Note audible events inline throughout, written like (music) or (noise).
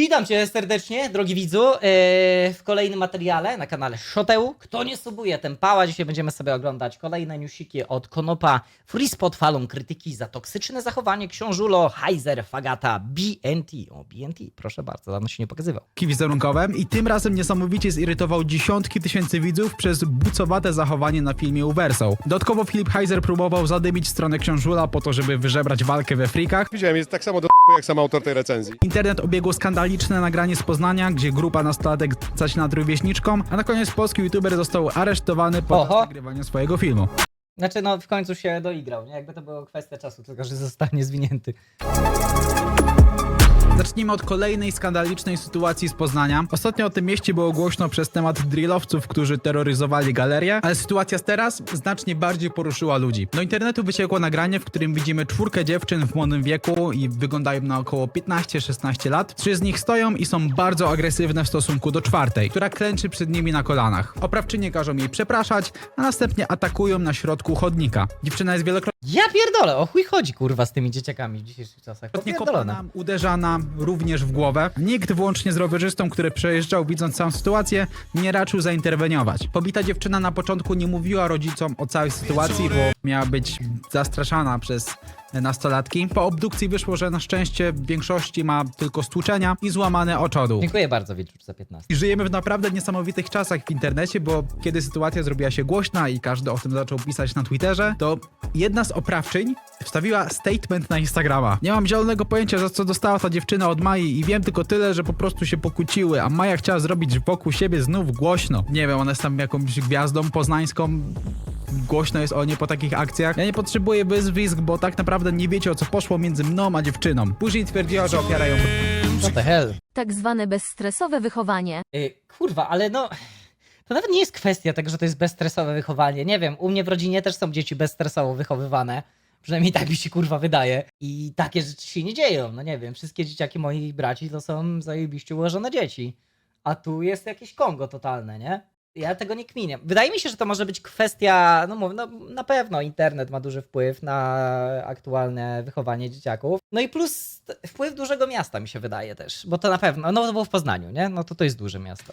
Witam Cię serdecznie, drogi widzu, yy, w kolejnym materiale na kanale Shoteu. Kto nie subuje, ten pała. Dzisiaj będziemy sobie oglądać kolejne newsiki od Konopa. Freespot falą krytyki za toksyczne zachowanie książulo, Heiser, Fagata, BNT. O, BNT, proszę bardzo, dawno się nie pokazywał. wizerunkowe i tym razem niesamowicie zirytował dziesiątki tysięcy widzów przez bucowate zachowanie na filmie Uversal. Dodatkowo Filip Heiser próbował zadymić stronę książula po to, żeby wyżebrać walkę we frikach. Widziałem, jest tak samo do jak sam autor tej recenzji. Internet obiegło skandaliczne nagranie z Poznania, gdzie grupa nastolatek zaczyna rówieśniczką, a na koniec polski youtuber został aresztowany podczas Oho. nagrywania swojego filmu. Znaczy, no w końcu się doigrał, nie? Jakby to było kwestia czasu, tylko że zostanie zwinięty. Zacznijmy od kolejnej skandalicznej sytuacji z Poznania. Ostatnio o tym mieście było głośno przez temat drillowców, którzy terroryzowali galerię, ale sytuacja z teraz znacznie bardziej poruszyła ludzi. Do internetu wyciekło nagranie, w którym widzimy czwórkę dziewczyn w młodym wieku i wyglądają na około 15-16 lat. Trzy z nich stoją i są bardzo agresywne w stosunku do czwartej, która klęczy przed nimi na kolanach. Oprawczynie każą jej przepraszać, a następnie atakują na środku chodnika. Dziewczyna jest wielokrotnie Ja pierdolę, o chuj chodzi kurwa z tymi dzieciakami w dzisiejszych czasach. Popierdolone. kopana, uderzana również w głowę. Nikt, włącznie z rowerzystą, który przejeżdżał, widząc całą sytuację, nie raczył zainterweniować. Pobita dziewczyna na początku nie mówiła rodzicom o całej sytuacji, bo miała być zastraszana przez nastolatki. Po obdukcji wyszło, że na szczęście w większości ma tylko stłuczenia i złamane oczodu. Dziękuję bardzo, Wilczucz, za 15. I żyjemy w naprawdę niesamowitych czasach w internecie, bo kiedy sytuacja zrobiła się głośna i każdy o tym zaczął pisać na Twitterze, to jedna z oprawczyń wstawiła statement na Instagrama. Nie mam zielonego pojęcia, za co dostała ta dziewczyna od Mai i wiem tylko tyle, że po prostu się pokłóciły, a Maja chciała zrobić wokół siebie znów głośno. Nie wiem, ona jest tam jakąś gwiazdą poznańską, głośno jest o niej po takich akcjach. Ja nie potrzebuję wyzwisk, bo tak naprawdę nie wiecie o co poszło między mną a dziewczyną. Później twierdziła, że ofiara ją What the hell? tak zwane bezstresowe wychowanie. Y, kurwa, ale no. To nawet nie jest kwestia tego, że to jest bezstresowe wychowanie. Nie wiem, u mnie w rodzinie też są dzieci bezstresowo wychowywane. Przynajmniej tak mi się kurwa wydaje. I takie rzeczy się nie dzieją. No nie wiem, wszystkie dzieciaki moich braci to są zajebiście ułożone dzieci. A tu jest jakieś Kongo totalne, nie? Ja tego nie kminię. Wydaje mi się, że to może być kwestia, no mówię, no na pewno internet ma duży wpływ na aktualne wychowanie dzieciaków. No i plus wpływ dużego miasta mi się wydaje też, bo to na pewno, no było w Poznaniu, nie? No to to jest duże miasto.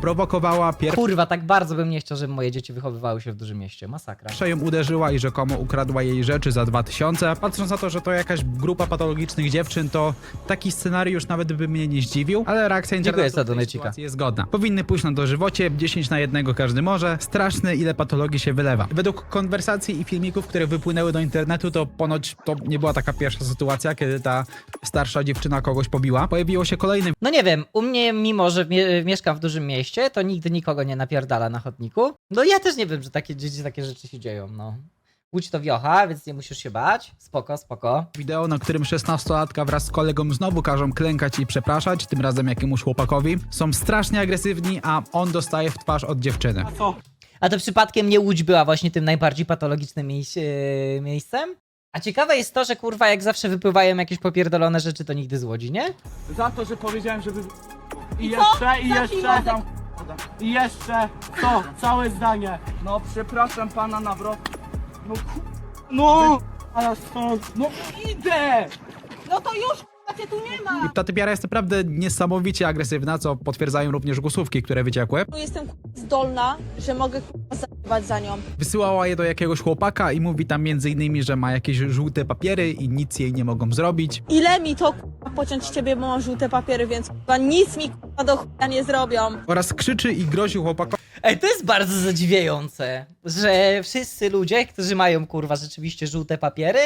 Prowokowała pierwsza Kurwa, tak bardzo bym nie chciał, żeby moje dzieci wychowywały się w dużym mieście. Masakra. Ją uderzyła i rzekomo ukradła jej rzeczy za 2000. Patrząc na to, że to jakaś grupa patologicznych dziewczyn, to taki scenariusz nawet by mnie nie zdziwił, ale reakcja internetu za w tej donecika. sytuacji jest zgodna. Powinny pójść na dożywocie, 10 na jednego każdy może. Straszne ile patologii się wylewa. Według konwersacji i filmików, które wypłynęły do internetu, to ponoć to nie była taka pierwsza sytuacja, kiedy ta starsza dziewczyna kogoś pobiła. Pojawiło się kolejne No nie wiem, u mnie, mimo że mie mieszkam w dużym mieście, to nigdy nikogo nie napierdala na chodniku. No ja też nie wiem, że takie dzieci takie rzeczy się dzieją, no. Łódź to wiocha, więc nie musisz się bać. Spoko, spoko. Wideo, na którym 16-latka wraz z kolegą znowu każą klękać i przepraszać, tym razem jakiemuś chłopakowi. Są strasznie agresywni, a on dostaje w twarz od dziewczyny. A to przypadkiem nie Łódź była właśnie tym najbardziej patologicznym miejsc- e, miejscem? A ciekawe jest to, że kurwa jak zawsze wypływają jakieś popierdolone rzeczy, to nigdy z Łodzi, nie? Za to, że powiedziałem, żeby... I jeszcze, i jeszcze... I jeszcze... To, całe zdanie. No, przepraszam pana nawrot... No, ku... No! A ja stąd... No, idę! No to już k***a, cię tu nie ma! I ta typiara jest naprawdę niesamowicie agresywna, co potwierdzają również głosówki, które wyciekły. Tu jestem k***a, zdolna, że mogę k***a, zabywać za nią. Wysyłała je do jakiegoś chłopaka i mówi tam między innymi, że ma jakieś żółte papiery i nic jej nie mogą zrobić. Ile mi to k***a, pociąć ciebie, bo mam żółte papiery, więc k***a, nic mi k***a, do chuja nie zrobią. Oraz krzyczy i grozi chłopakowi, Ej, to jest bardzo zadziwiające, że wszyscy ludzie, którzy mają kurwa rzeczywiście żółte papiery,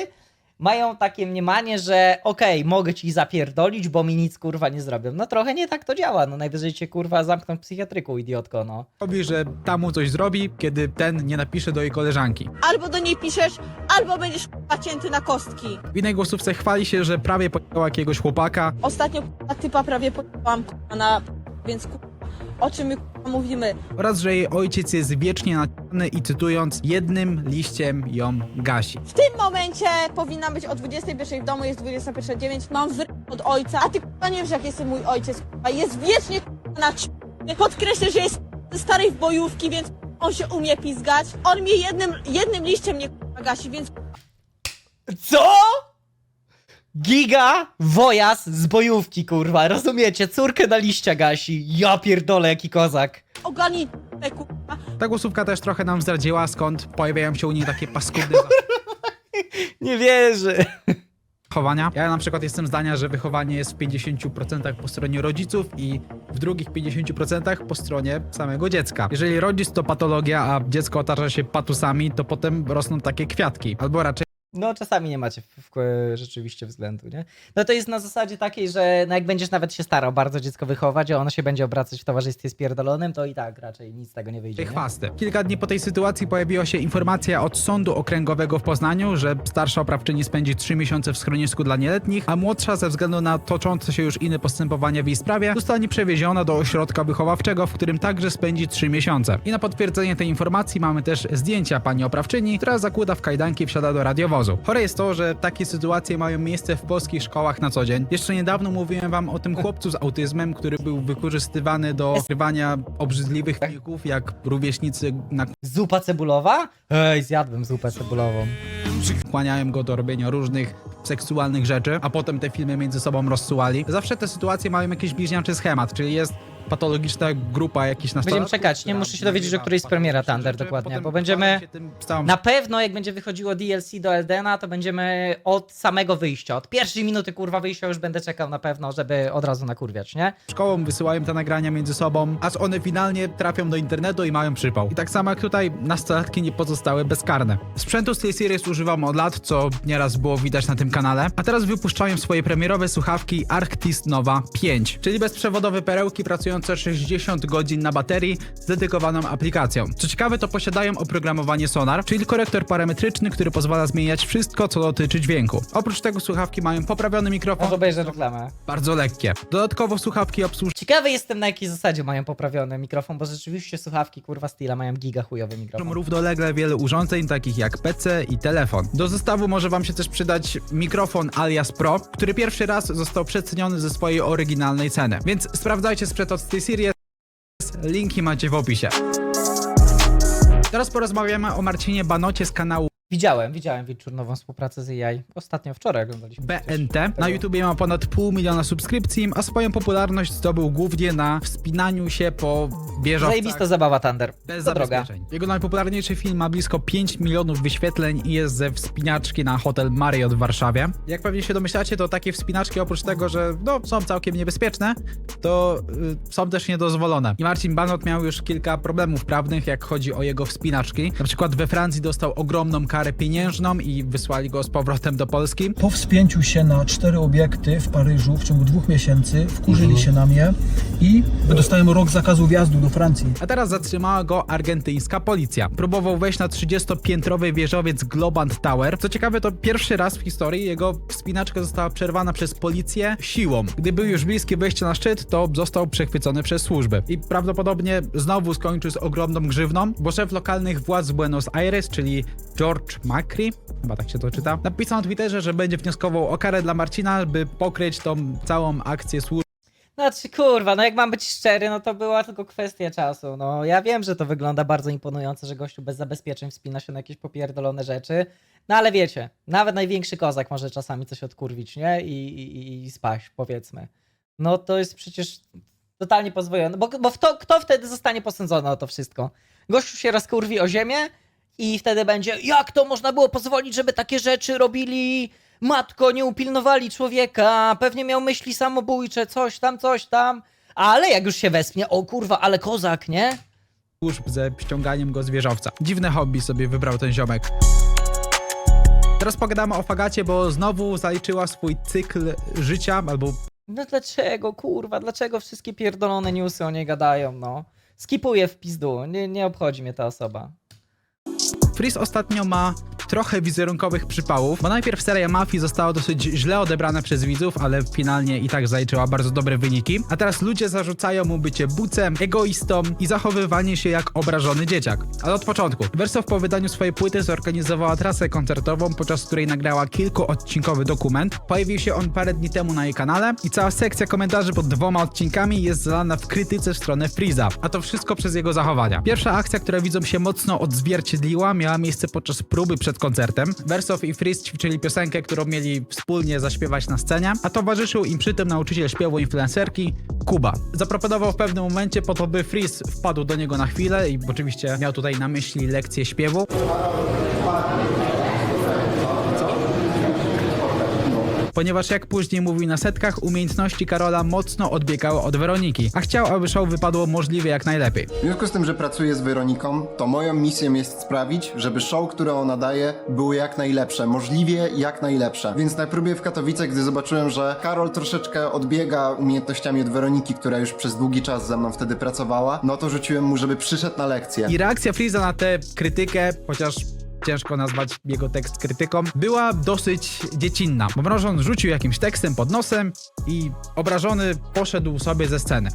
mają takie mniemanie, że okej, mogę ci zapierdolić, bo mi nic kurwa nie zrobią. No trochę nie tak to działa, no najwyżej cię kurwa zamkną w psychiatryku, idiotko, no. że tam mu coś zrobi, kiedy ten nie napisze do jej koleżanki. Albo do niej piszesz, albo będziesz k***a, cięty na kostki. W innej głosówce chwali się, że prawie pojechała jakiegoś chłopaka, Ostatnio k***a, typa prawie pojechałam k***a, na... więc k***a, o czym my k***a, mówimy? oraz że jej ojciec jest wiecznie naciągany i cytując, jednym liściem ją gasi. W tym momencie powinna być o 21 w domu, jest 21.09, mam wy... od ojca, a ty k***a, nie wiesz jak jest mój ojciec, k***a, jest wiecznie k***a, na c... Podkreślę, że jest ze starej bojówki, więc on się umie pizgać. On mnie jednym, jednym liściem nie k***a, gasi, więc Co? Giga wojas z bojówki, kurwa, rozumiecie? Córkę na liścia gasi. Ja pierdolę, jaki kozak. Ogarnij te kurwa. Ta głosówka też trochę nam zdradziła, skąd pojawiają się u niej takie paskudne (laughs) Nie wierzę. zachowania. Ja na przykład jestem zdania, że wychowanie jest w 50% po stronie rodziców i w drugich 50% po stronie samego dziecka. Jeżeli rodzic to patologia, a dziecko otacza się patusami, to potem rosną takie kwiatki. Albo raczej No, czasami nie macie w, w, rzeczywiście względu, nie? No to jest na zasadzie takiej, że no jak będziesz nawet się starał bardzo dziecko wychować, a ono się będzie obracać w towarzystwie spierdolonym, to i tak raczej nic z tego nie wyjdzie. Nie? chwasty. Kilka dni po tej sytuacji pojawiła się informacja od Sądu Okręgowego w Poznaniu, że starsza oprawczyni spędzi 3 miesiące w schronisku dla nieletnich, a młodsza ze względu na toczące się już inne postępowania w jej sprawie zostanie przewieziona do ośrodka wychowawczego, w którym także spędzi 3 miesiące. I na potwierdzenie tej informacji mamy też zdjęcia pani oprawczyni, która zakłada w kajdanki i wsiada do radiowozu. Chore jest to, że takie sytuacje mają miejsce w polskich szkołach na co dzień. Jeszcze niedawno mówiłem wam o tym chłopcu z autyzmem, który był wykorzystywany do skrywania obrzydliwych filmików, jak rówieśnicy Zupa cebulowa? Ej, zjadłem zupę cebulową. nakłaniają go do robienia różnych seksualnych rzeczy, a potem te filmy między sobą rozsuwali. Zawsze te sytuacje mają jakiś bliźniaczy schemat, czyli jest patologiczna grupa jakichś nastolatków. Będziemy czekać, nie? Muszę się dowiedzieć, o której jest premiera Thunder dokładnie, bo będziemy- Na pewno jak będzie wychodziło DLC do Eldena, to będziemy od samego wyjścia, od pierwszej minuty kurwa wyjścia już będę czekał na pewno, żeby od razu nakurwiać, nie? szkołą, wysyłają te nagrania między sobą, aż one finalnie trafią do internetu i mają przypał. I tak samo jak tutaj nastolatki nie pozostały bezkarne. Sprzętu z tej serii używam od lat, co nieraz było widać na tym kanale, a teraz wypuszczają swoje premierowe słuchawki Arctis Nova 5, czyli bezprzewodowe perełki pracujące 60 godzin na baterii z dedykowaną aplikacją. Co ciekawe, to posiadają oprogramowanie Sonar, czyli korektor parametryczny, który pozwala zmieniać wszystko, co dotyczy dźwięku. Oprócz tego słuchawki mają poprawiony mikrofon, Może obejrzę reklamę. bardzo lekkie. Dodatkowo słuchawki obsłużą Ciekawy jestem na jakiej zasadzie mają poprawiony mikrofon, bo rzeczywiście słuchawki kurwa Stila mają giga chujowy mikrofon. równolegle wiele urządzeń, takich jak PC i telefon. Do zestawu może Wam się też przydać mikrofon alias Pro, który pierwszy raz został przeceniony ze swojej oryginalnej ceny. Więc sprawdzajcie sprzęt od tej serii. Linki macie w opisie. Teraz porozmawiamy o Marcinie Banocie z kanału Widziałem, widziałem wieczórnową współpracę z AI. Ostatnio, wczoraj oglądaliśmy. BNT. Na YouTubie ma ponad pół miliona subskrypcji, a swoją popularność zdobył głównie na wspinaniu się po wieżach. Zajebista zabawa Thunder. Bez To droga. Jego najpopularniejszy film ma blisko 5 milionów wyświetleń i jest ze wspinaczki na hotel Marriott w Warszawie. Jak pewnie się domyślacie, to takie wspinaczki oprócz tego, że no, są całkiem niebezpieczne, to y, są też niedozwolone. I Marcin Banot miał już kilka problemów prawnych, jak chodzi o jego wspinaczki. Na przykład we Francji dostał ogromną karę pieniężną i wysłali go z powrotem do Polski. Po wspięciu się na cztery obiekty w Paryżu w ciągu dwóch miesięcy wkurzyli się na mnie i dostałem rok zakazu wjazdu do Francji. A teraz zatrzymała go argentyńska policja. Próbował wejść na 30-piętrowy wieżowiec Globant Tower. Co ciekawe, to pierwszy raz w historii jego wspinaczka została przerwana przez policję siłą. Gdy był już bliski wejścia na szczyt, to został przechwycony przez służby. I prawdopodobnie znowu skończył z ogromną grzywną, bo szef lokalnych władz Buenos Aires, czyli George Macri, chyba tak się to czyta, napisał na Twitterze, że będzie wnioskował o karę dla Marcina, by pokryć tą całą akcję służb. Znaczy, kurwa, no jak mam być szczery, no to była tylko kwestia czasu. No ja wiem, że to wygląda bardzo imponująco, że gościu bez zabezpieczeń wspina się na jakieś popierdolone rzeczy. No ale wiecie, nawet największy kozak może czasami coś odkurwić, nie? I, i, i spaść, powiedzmy. No to jest przecież totalnie pozwolone. Bo, bo kto, kto wtedy zostanie posądzony o to wszystko? Gościu się rozkurwi o ziemię i wtedy będzie, jak to można było pozwolić, żeby takie rzeczy robili? Matko, nie upilnowali człowieka, pewnie miał myśli samobójcze, coś tam, coś tam. Ale jak już się wespnie, o kurwa, ale kozak, nie? służb ze ściąganiem go z wieżowca. Dziwne hobby sobie wybrał ten ziomek. Teraz pogadamy o Fagacie, bo znowu zaliczyła swój cykl życia, albo No dlaczego, kurwa, dlaczego wszystkie pierdolone newsy o niej gadają, no? Skipuję w pizdu, nie, nie obchodzi mnie ta osoba. Freeze ostatnio ma trochę wizerunkowych przypałów, bo najpierw seria Mafii została dosyć źle odebrana przez widzów, ale finalnie i tak zaliczyła bardzo dobre wyniki, a teraz ludzie zarzucają mu bycie bucem, egoistą i zachowywanie się jak obrażony dzieciak. Ale od początku. Wersow po wydaniu swojej płyty zorganizowała trasę koncertową, podczas której nagrała kilkuodcinkowy dokument. Pojawił się on parę dni temu na jej kanale i cała sekcja komentarzy pod dwoma odcinkami jest zalana w krytyce w stronę Freeza, a to wszystko przez jego zachowania. Pierwsza akcja, która widzom się mocno odzwierciedliła, miała miejsce podczas próby przed przed koncertem. Wersow i Freeze ćwiczyli piosenkę, którą mieli wspólnie zaśpiewać na scenie, a towarzyszył im przy tym nauczyciel śpiewu influencerki Kuba. Zaproponował w pewnym momencie po to, by Freeze wpadł do niego na chwilę i oczywiście miał tutaj na myśli lekcję śpiewu. Ponieważ jak później mówił na setkach, umiejętności Karola mocno odbiegały od Weroniki, a chciał, aby show wypadło możliwie jak najlepiej. W związku z tym, że pracuję z Weroniką, to moją misją jest sprawić, żeby show, które ona daje, było jak najlepsze, możliwie jak najlepsze. Więc na próbie w Katowicach, gdy zobaczyłem, że Karol troszeczkę odbiega umiejętnościami od Weroniki, która już przez długi czas ze mną wtedy pracowała, no to rzuciłem mu, żeby przyszedł na lekcję. I reakcja Freeza na tę krytykę, chociaż ciężko nazwać jego tekst krytyką, była dosyć dziecinna. Bo Mrożon rzucił jakimś tekstem pod nosem i obrażony poszedł sobie ze sceny.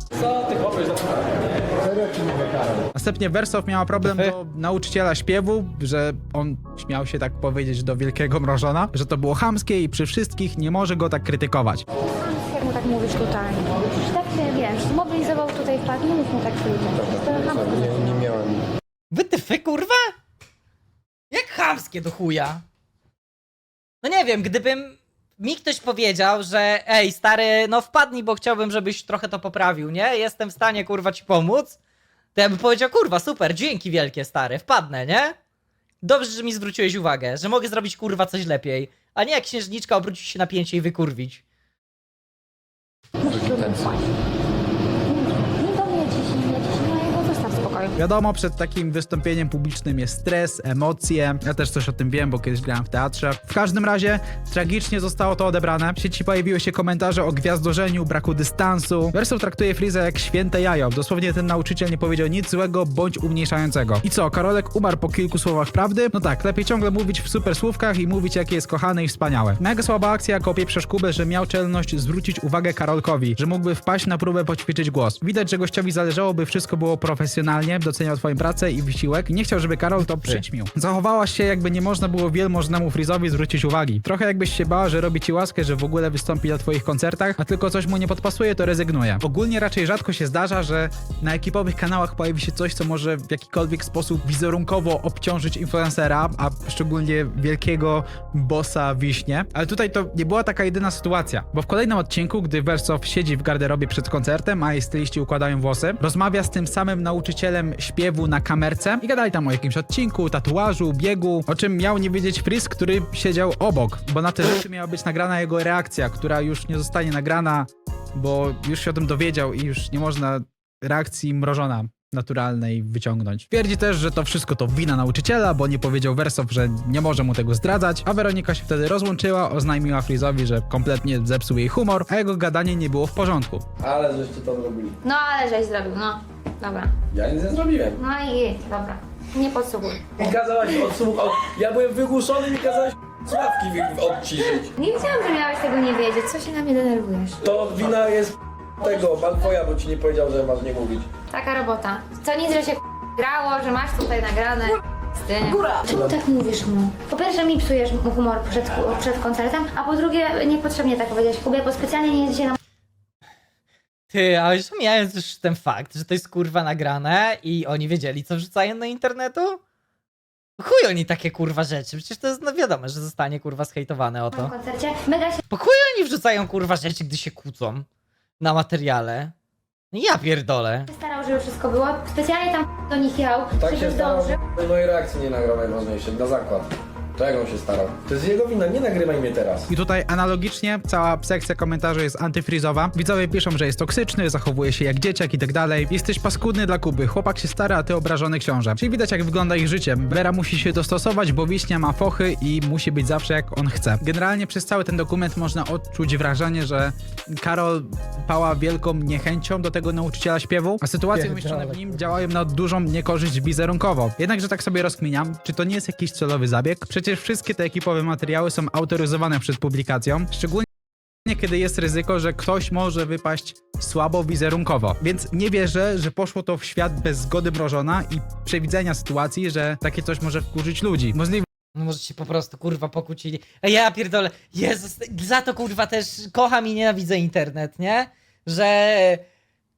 Następnie Wersow miała problem do (laughs) nauczyciela śpiewu, że on śmiał się tak powiedzieć do wielkiego Mrożona, że to było chamskie i przy wszystkich nie może go tak krytykować. Jak mu tak mówisz tutaj? Tak się, wiesz, zmobilizował tutaj wpadł, nie mów mu tak ludziom. To jest chamsko. Nie, nie miałem Wytyfy, kurwa? Jak chamskie do chuja? No nie wiem, gdybym mi ktoś powiedział, że ej, stary, no wpadnij, bo chciałbym, żebyś trochę to poprawił, nie? Jestem w stanie, kurwa, ci pomóc. To ja bym powiedział, kurwa, super, dzięki wielkie, stary, wpadnę, nie? Dobrze, że mi zwróciłeś uwagę, że mogę zrobić, kurwa, coś lepiej. A nie jak księżniczka obrócić się na pięcie i wykurwić do mnie ciśnij, nie ciśnij, a jego zostaw w spokoju. Wiadomo, przed takim wystąpieniem publicznym jest stres, emocje. Ja też coś o tym wiem, bo kiedyś grałem w teatrze. W każdym razie tragicznie zostało to odebrane. W sieci pojawiły się komentarze o gwiazdorzeniu, braku dystansu. Wersow traktuje Freeza jak święte jajo. Dosłownie ten nauczyciel nie powiedział nic złego bądź umniejszającego. I co, Karolek umarł po kilku słowach prawdy? No tak, lepiej ciągle mówić w super słówkach i mówić jakie jest kochane i wspaniałe. Mega słaba akcja kopie przeszkubę, że miał czelność zwrócić uwagę Karolkowi, że mógłby wpaść na próbę poćwiczyć głos. Widać, że gościowi zależało, by wszystko było profesjonalnie, doceniał twoją pracę i wysiłek nie chciał, żeby Karol to przyćmił. Zachowałaś się, jakby nie można było wielmożnemu Frizowi zwrócić uwagi. Trochę jakbyś się bała, że robi ci łaskę, że w ogóle wystąpi na twoich koncertach, a tylko coś mu nie podpasuje, to rezygnuje. Ogólnie raczej rzadko się zdarza, że na ekipowych kanałach pojawi się coś, co może w jakikolwiek sposób wizerunkowo obciążyć influencera, a szczególnie wielkiego bossa wiśnie. Ale tutaj to nie była taka jedyna sytuacja, bo w kolejnym odcinku, gdy Wersow siedzi w garderobie przed koncertem, a jej styliści układają włosy, rozmawia z tym samym nauczycielem śpiewu na kamerce i gadali tam o jakimś odcinku, tatuażu, biegu, o czym miał nie wiedzieć Frizz, który siedział obok, bo na te rzeczy miała być nagrana jego reakcja, która już nie zostanie nagrana, bo już się o tym dowiedział i już nie można reakcji mrożona naturalnej wyciągnąć. Twierdzi też, że to wszystko to wina nauczyciela, bo nie powiedział Wersow, że nie może mu tego zdradzać, a Weronika się wtedy rozłączyła, oznajmiła Frizowi, że kompletnie zepsuł jej humor, a jego gadanie nie było w porządku. Ale żeście to zrobili. No ale żeś zrobił, no. Dobra. Ja nic nie zrobiłem. No i dobra. Nie podsłuchuj. Mi kazałaś odsłuchać. Ja byłem wygłuszony i mi kazałaś sławki wy- odciszyć. Nie wiedziałam, że miałeś tego nie wiedzieć. Co się na mnie denerwujesz? To wina jest tego, Malfoja, bo ci nie powiedział, że masz nie mówić. Taka robota. Co nic, że się grało, że masz tutaj nagrane. Ty. Czemu tak mówisz mu? Po pierwsze mi psujesz mu humor przed, przed koncertem, a po drugie niepotrzebnie tak powiedziałeś Kubie, bo specjalnie nie jedziecie na Ty, ale już pomijając już ten fakt, że to jest kurwa nagrane i oni wiedzieli, co wrzucają na internetu? Chuj oni takie kurwa rzeczy, przecież to jest no wiadomo, że zostanie kurwa zhejtowane o to. koncercie. Mega się Po chuj oni wrzucają kurwa rzeczy, gdy się kłócą na materiale. No Ja pierdolę. starał, żeby wszystko było. Specjalnie tam do nich jechał, Tak żeby się zdążył. że mojej reakcji nie nagrał najważniejsze, na zakład. Czego on się starał? To jest jego wina, nie nagrywaj mnie teraz. I tutaj analogicznie cała sekcja komentarzy jest antyfrizowa. Widzowie piszą, że jest toksyczny, zachowuje się jak dzieciak i tak dalej. Jesteś paskudny dla Kuby, chłopak się stara, a ty obrażony książę. Czyli widać jak wygląda ich życie. Vera musi się dostosować, bo Wiśnia ma fochy i musi być zawsze jak on chce. Generalnie przez cały ten dokument można odczuć wrażenie, że Karol pała wielką niechęcią do tego nauczyciela śpiewu, a sytuacje umieszczone w nim działają na dużą niekorzyść wizerunkowo. Jednakże tak sobie rozkminiam, czy to nie jest jakiś celowy zabieg? Przecież wszystkie te ekipowe materiały są autoryzowane przed publikacją, szczególnie kiedy jest ryzyko, że ktoś może wypaść słabo wizerunkowo. Więc nie wierzę, że poszło to w świat bez zgody mrożona i przewidzenia sytuacji, że takie coś może wkurzyć ludzi. Możliwe, No może się po prostu kurwa pokłócili. A ja pierdolę, Jezus, za to kurwa też kocham i nienawidzę internet, nie? Że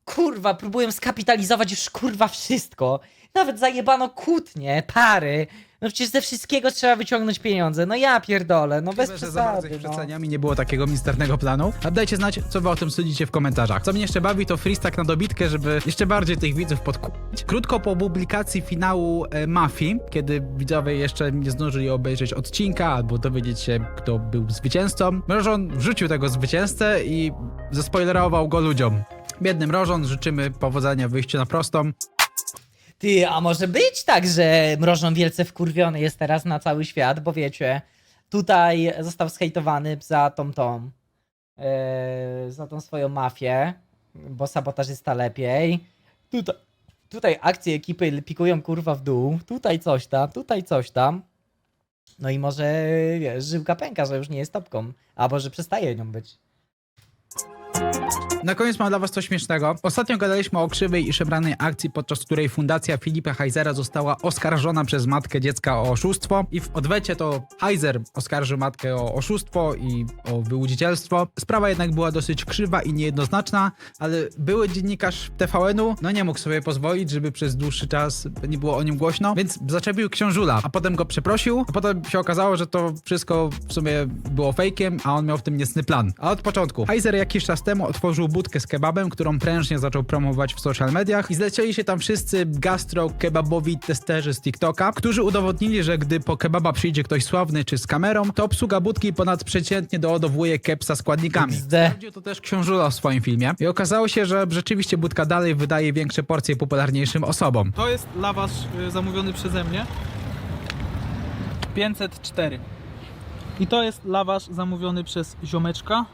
kurwa próbuję skapitalizować już kurwa wszystko. Nawet zajebano kłótnie, pary, No przecież ze wszystkiego trzeba wyciągnąć pieniądze. No ja pierdolę, no bez Możliwe, że za bardzo ich. No. przeceniam i nie było takiego misternego planu. A dajcie znać, co wy o tym sądzicie w komentarzach. Co mnie jeszcze bawi, to freestack na dobitkę, żeby jeszcze bardziej tych widzów podkupić. Krótko po publikacji finału e, Mafii, kiedy widzowie jeszcze nie zdążyli obejrzeć odcinka albo dowiedzieć się, kto był zwycięzcą, Mrożon wrzucił tego zwycięzcę i zaspoilerował go ludziom. Biednym Mrożon życzymy powodzenia w wyjściu na prostą. Ty, a może być tak, że Mrożon wielce wkurwiony jest teraz na cały świat, bo wiecie, tutaj został skejtowany za tą tą, e, za tą swoją mafię, bo sabotażysta lepiej. Tutaj, tutaj akcje ekipy pikują kurwa w dół, tutaj coś tam, tutaj coś tam. No i może, wiesz, żyłka pęka, że już nie jest topką, albo że przestaje nią być. Na koniec mam dla was coś śmiesznego. Ostatnio gadaliśmy o krzywej i szemranej akcji, podczas której fundacja Filipa Heizera została oskarżona przez matkę dziecka o oszustwo i w odwecie to Heizer oskarżył matkę o oszustwo i o wyłudzicielstwo. Sprawa jednak była dosyć krzywa i niejednoznaczna, ale były dziennikarz TVN-u no nie mógł sobie pozwolić, żeby przez dłuższy czas nie było o nim głośno, więc zaczepił książula, a potem go przeprosił, a potem się okazało, że to wszystko w sumie było fejkiem, a on miał w tym niecny plan. A od początku Heizer jakiś czas temu otworzył budkę z kebabem, którą prężnie zaczął promować w social mediach i zlecieli się tam wszyscy gastro-kebabowi testerzy z TikToka, którzy udowodnili, że gdy po kebaba przyjdzie ktoś sławny czy z kamerą, to obsługa budki ponadprzeciętnie doładowuje kepsa składnikami. Sprawdził to też książula w swoim filmie i okazało się, że rzeczywiście budka dalej wydaje większe porcje popularniejszym osobom. To jest lawasz y, zamówiony przeze mnie. 504. I to jest lawasz zamówiony przez ziomeczka.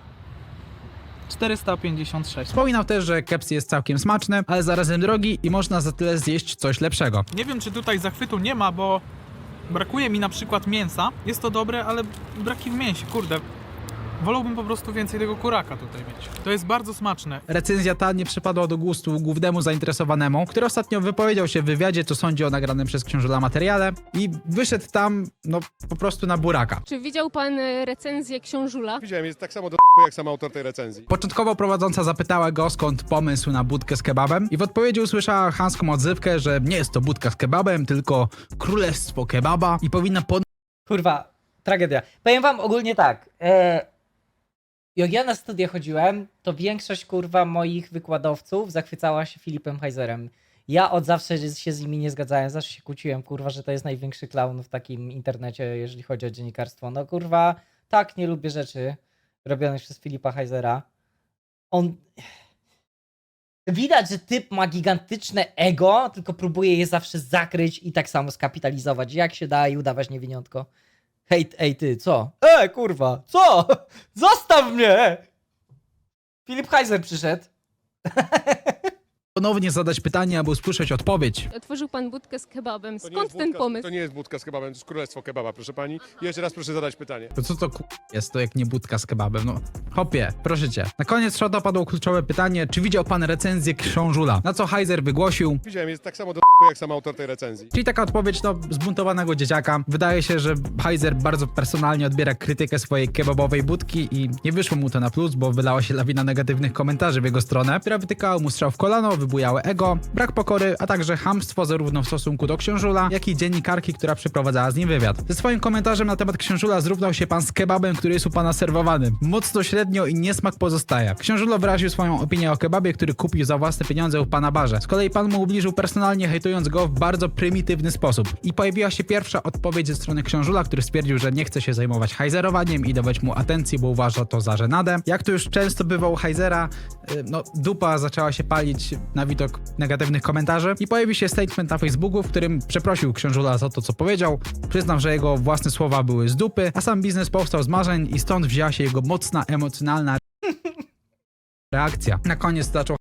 456. Wspominał też, że keps jest całkiem smaczny, ale zarazem drogi i można za tyle zjeść coś lepszego. Nie wiem, czy tutaj zachwytu nie ma, bo brakuje mi na przykład mięsa. Jest to dobre, ale braki w mięsie, kurde. Wolałbym po prostu więcej tego kuraka tutaj mieć. To jest bardzo smaczne. Recenzja ta nie przypadła do gustu głównemu zainteresowanemu, który ostatnio wypowiedział się w wywiadzie, co sądzi o nagranym przez książula materiale i wyszedł tam, no, po prostu na buraka. Czy widział pan e, recenzję książula? Widziałem, jest tak samo do jak sam autor tej recenzji. Początkowo prowadząca zapytała go, skąd pomysł na budkę z kebabem i w odpowiedzi usłyszała chamską odzywkę, że nie jest to budka z kebabem, tylko królestwo kebaba i powinna pod Kurwa, tragedia. Powiem wam ogólnie tak. E, jak ja na studia chodziłem, to większość kurwa moich wykładowców zachwycała się Filipem Heizerem. Ja od zawsze się z nimi nie zgadzałem, zawsze się kłóciłem, kurwa, że to jest największy clown w takim internecie, jeżeli chodzi o dziennikarstwo. No kurwa, tak nie lubię rzeczy robionych przez Filipa Heizera. On... Widać, że typ ma gigantyczne ego, tylko próbuje je zawsze zakryć i tak samo skapitalizować, jak się da i udawać niewiniątko. Hej, ej ty, co? E, kurwa, co? (laughs) Zostaw mnie! Filip Heiser przyszedł. (laughs) ponownie zadać pytanie, aby usłyszeć odpowiedź. Otworzył pan budkę z kebabem. To nie Skąd jest ten budka, pomysł? To nie jest budka z kebabem, to jest królestwo kebaba, proszę pani. Jeszcze raz proszę zadać pytanie. To co to ku... jest to jak nie budka z kebabem? No, hopie, proszę cię. Na koniec Szota padło kluczowe pytanie, czy widział pan recenzję książula? Na co Heiser wygłosił, Widziałem, jest tak samo do jak sam autor tej recenzji. Czyli taka odpowiedź no, zbuntowanego dzieciaka. Wydaje się, że Heiser bardzo personalnie odbiera krytykę swojej kebabowej budki i nie wyszło mu to na plus, bo wylała się lawina negatywnych komentarzy w jego stronę, która wytykała mu strzał w kolano, wybujałe ego, brak pokory, a także hamstwo zarówno w stosunku do książula, jak i dziennikarki, która przeprowadzała z nim wywiad. Ze swoim komentarzem na temat książula zrównał się pan z kebabem, który jest u pana serwowany. Mocno średnio i niesmak pozostaje. Książulo wyraził swoją opinię o kebabie, który kupił za własne pieniądze u pana barze. Z kolei pan mu ubliżył personalnie, hejtując go w bardzo prymitywny sposób. I pojawiła się pierwsza odpowiedź ze strony książula, który stwierdził, że nie chce się zajmować hajzerowaniem i dawać mu atencji, bo uważa to za żenadę. Jak to już często bywa u hajzera, y, no dupa zaczęła się palić na widok negatywnych komentarzy i pojawił się statement na Facebooku, w którym przeprosił książula za to, co powiedział. Przyznał, że jego własne słowa były z dupy, a sam biznes powstał z marzeń i stąd wzięła się jego mocna, emocjonalna (laughs) reakcja. Na koniec zaczął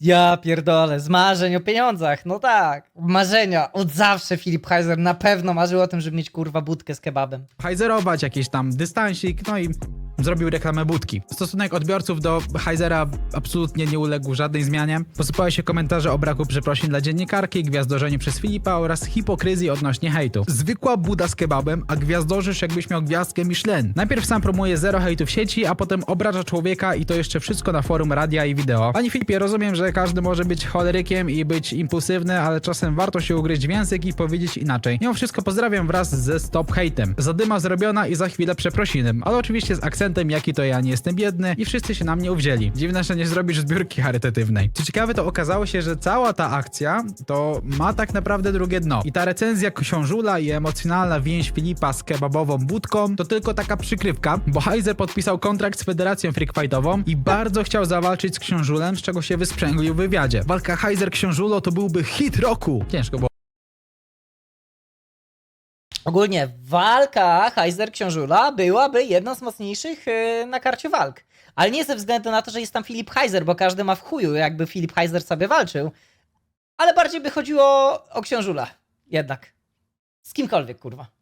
Ja pierdolę, z marzeń o pieniądzach, no tak. Marzenia, od zawsze Filip Heiser na pewno marzył o tym, żeby mieć kurwa budkę z kebabem. hajzerować, jakiś tam dystansik, no i zrobił reklamę budki. Stosunek odbiorców do Heizera absolutnie nie uległ żadnej zmianie. Posypały się komentarze o braku przeprosin dla dziennikarki, gwiazdorzeniu przez Filipa oraz hipokryzji odnośnie hejtu. Zwykła buda z kebabem, a gwiazdorzysz jakbyś miał gwiazdkę Michelin. Najpierw sam promuje zero hejtu w sieci, a potem obraża człowieka i to jeszcze wszystko na forum radia i wideo. Panie Filipie, rozumiem, że każdy może być cholerykiem i być impulsywny, ale czasem warto się ugryźć w język i powiedzieć inaczej. Mimo wszystko pozdrawiam wraz ze Stop Hejtem. Zadyma zrobiona i za chwilę przeprosinem, ale oczywiście z akcentem, jaki to ja nie jestem biedny i wszyscy się na mnie uwzięli. Dziwne, że nie zrobisz zbiórki charytatywnej. Co ciekawe, to okazało się, że cała ta akcja to ma tak naprawdę drugie dno. I ta recenzja książula i emocjonalna więź Filipa z kebabową budką to tylko taka przykrywka, bo Heiser podpisał kontrakt z Federacją Freakfightową i bardzo chciał zawalczyć z książulem, z czego się wysprzęglił w wywiadzie. Walka Heiser-książulo to byłby hit roku. Ciężko było Ogólnie walka Heiser-Książula byłaby jedną z mocniejszych yy, na karcie walk. Ale nie ze względu na to, że jest tam Filip Heiser, bo każdy ma w chuju, jakby Filip Heiser sobie walczył. Ale bardziej by chodziło o Książula. Jednak. Z kimkolwiek, kurwa.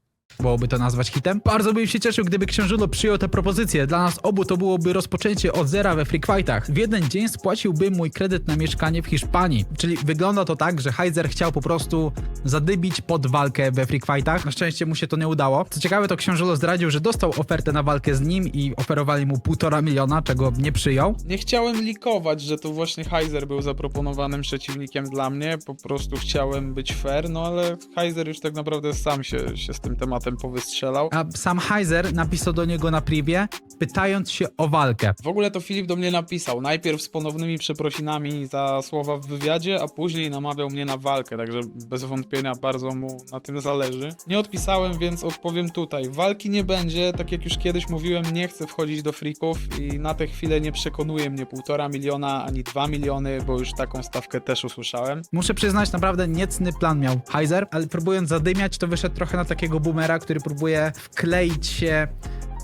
Byłoby to nazwać hitem. Bardzo bym się cieszył, gdyby Książulo przyjął tę propozycję. Dla nas obu to byłoby rozpoczęcie od zera we Freak Fightach. W jeden dzień spłaciłbym mój kredyt na mieszkanie w Hiszpanii. Czyli wygląda to tak, że Heiser chciał po prostu zadybić pod walkę we Freak Fightach. Na szczęście mu się to nie udało. Co ciekawe, to Książulo zdradził, że dostał ofertę na walkę z nim i oferowali mu półtora miliona, czego nie przyjął. Nie chciałem likować, że to właśnie Heiser był zaproponowanym przeciwnikiem dla mnie. Po prostu chciałem być fair, no ale Heiser już tak naprawdę sam się, się z tym tematem powystrzelał. A sam Heiser napisał do niego na privie, pytając się o walkę. W ogóle to Filip do mnie napisał. Najpierw z ponownymi przeprosinami za słowa w wywiadzie, a później namawiał mnie na walkę, także bez wątpienia bardzo mu na tym zależy. Nie odpisałem, więc odpowiem tutaj. Walki nie będzie, tak jak już kiedyś mówiłem, nie chcę wchodzić do freaków i na tę chwilę nie przekonuje mnie półtora miliona ani dwa miliony, bo już taką stawkę też usłyszałem. Muszę przyznać, naprawdę niecny plan miał Heiser, ale próbując zadymiać, to wyszedł trochę na takiego boomera, który próbuje wkleić się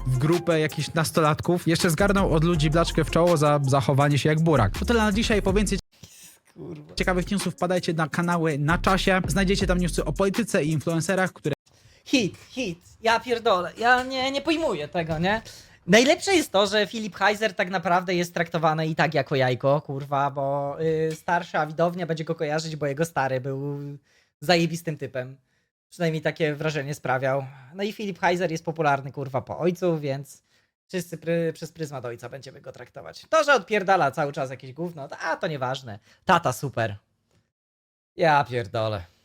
w grupę jakichś nastolatków. Jeszcze zgarnął od ludzi blaczkę w czoło za zachowanie się jak burak. To tyle na dzisiaj, po więcej Kurwa. ciekawych newsów wpadajcie na kanały na czasie. Znajdziecie tam newsy o polityce i influencerach, które Hit, hit. Ja pierdolę. Ja nie, nie pojmuję tego, nie? Najlepsze jest to, że Filip Heiser tak naprawdę jest traktowany i tak jako jajko, kurwa, bo y, starsza widownia będzie go kojarzyć, bo jego stary był zajebistym typem. Przynajmniej takie wrażenie sprawiał. No i Filip Heiser jest popularny, kurwa, po ojcu, więc wszyscy pry, przez pryzmat ojca będziemy go traktować. To, że odpierdala cały czas jakieś gówno, to, a to nieważne. Tata super. Ja pierdolę.